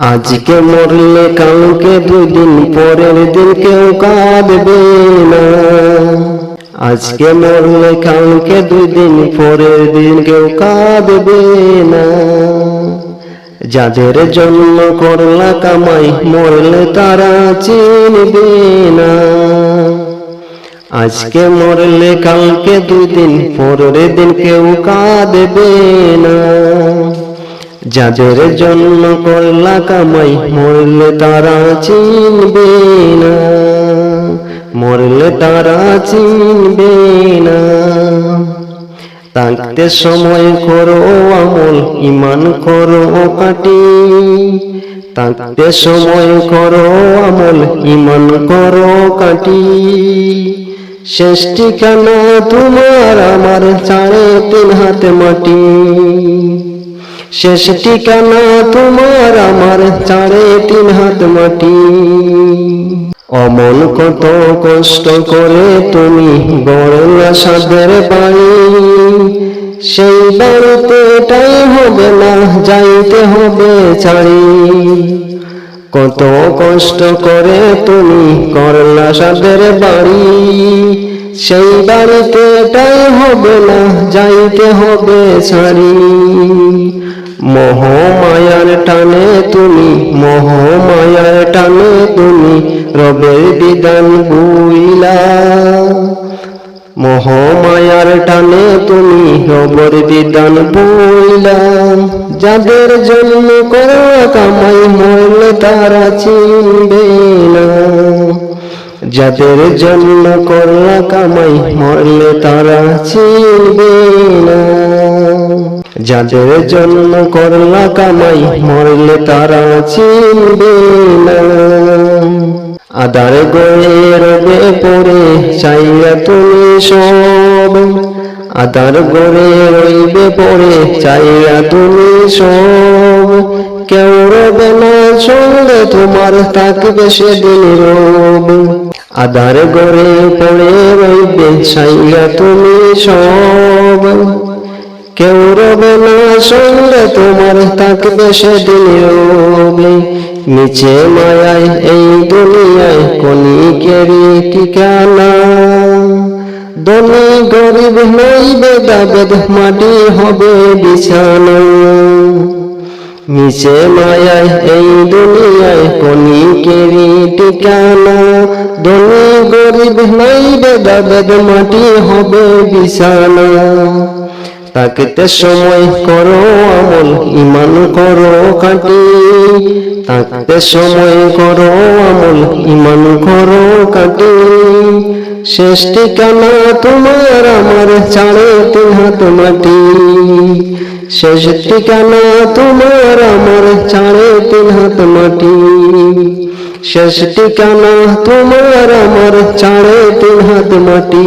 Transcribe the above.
আজকে মরলে কালকে দুই দিন পরের দিন কেউ কাঁদবে না। আজকে মরলে কালকে দুই দিন পরের দিন কেউ কাঁদবে না। যাদের জন্ম করলা কামাই মরলে তারা চিনবে না। আজকে মরলে কালকে দুই দিন পরের দিন কেউ কাঁদবে না। যাদের জন্য করলা কামাই, মরলে তারা চিনবে না। মরলে তারা চিনবে না। তাকতে সময় করো আমল ইমান করো কাটি তাকতে সময় করো আমল ইমান করো কাটি শেষ ঠিকানা তোমার আমার চারে তিন হাতে মাটি। শেষ ঠিকানা তোমার আমার চারে তিন হাত মাটি। অমন কত কষ্ট করে তুমি গড়লা সাদের বাড়ি। সেই বাড়িতে এটাই হবে না, যাইতে হবে ছাড়ি কত কষ্ট করে তুমি করলা সাদের বাড়ি। সেই বাড়িতে এটাই হবে না, যাইতে হবে ছাড়ি। মোহ মায়ার টানে তুমি মোহ মায়ার টানে তুমি, রবের বিধান বুইলা। মোহ মায়ার টানে তুমি, রবর বিধান বুইলা। যাদের জন্য করো কামাই মরলে তারা চিনবে না। যাদের জন্য করলা কামাই মরলে তারা চিনবে না। যাদের জন্য করলা কামাই, মরলে তারা চিনবে না। আদার গয়ে রবে পড়ে, চাইয়া তুমি সব। আদার গড়ে রইবে পড়ে, চাইয়া তুমি সব। কেউ রবে না সঙ্গে তোমার থাকবে সেদিন রব। আদার গড়ে পড়ে রইবে, চাইয়া তুমি সব। কেউ রবে না সঙ্গে তোমার থাকবে সেদিন রবে। নিচে মায়ায় এই দুনিয়ায় কণিকেরই ঠিকানা দলে গরিব নইবে দাবেদ, মাটি হবে বিছানা। নিচে মায়ায় এই দুনিয়ায় কণিকেরই ঠিকানা দলে গরিব নইবে দাবেদ, মাটি হবে বিছানা। তাকতে সময় করো, আমল ইমান করো কাটি তাকতে সময় করো, আমল ইমান করো কাটি শেষ ঠিকানা তোমার, আমার চাড়ে তিন হাত মাটি। শেষ ঠিকানা তোমার, আমার চাড়ে তিন হাত মাটি। শেষ ঠিকানা তোমার, আমার চাড়ে তিন হাত মাটি।